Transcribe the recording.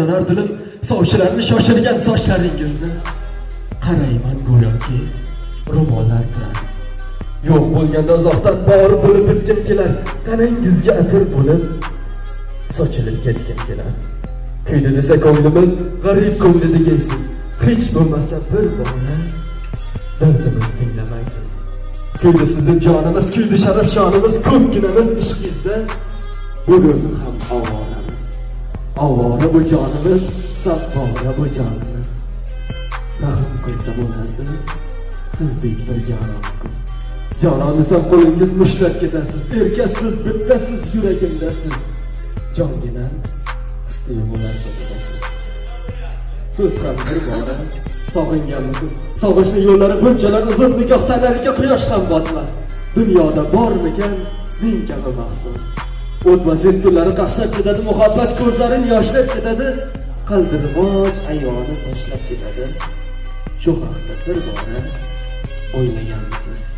yonar dilim sovchilarni shoshirgan sochlaringizni qarayman go'yoki ro'mollar turar yo'q bo'lganda uzoqdan bori bo'lib bitgim kelar tanangizga atir bo'lib sochilib ketgim kelar kuydi desa ko'nglimiz g'arib ko'ngli degaysiz hech bo'lmasa bir bora dardimiz tinglamaysiz kuydi sizni jonimiz kuydi sharaf shonimiz ko'pginamiz ishqingizda bugun ham ovoramiz bu jonimiz saffora bu jonimiz rahm qilsa bo'lardi sizdek bir qiz jonon desam qo'lingiz mushtlab ketasiz erkasiz bittasiz yuragimdasiz jonginam tuyg'ular siz ham bir bora sog'inganmisiz sog'inchni yo'llari bunchalar uzun nikoh tanlariga quyosh ham botmas dunyoda bormikan men kabi mahzun o'tmasiz tunlari qaqshab ketadi muhabbat ko'zlarin yoshlab ketadi. Qaldirg'och ayoni tashlab ketadi. Shu haqda bir bora o'ylaganmisiz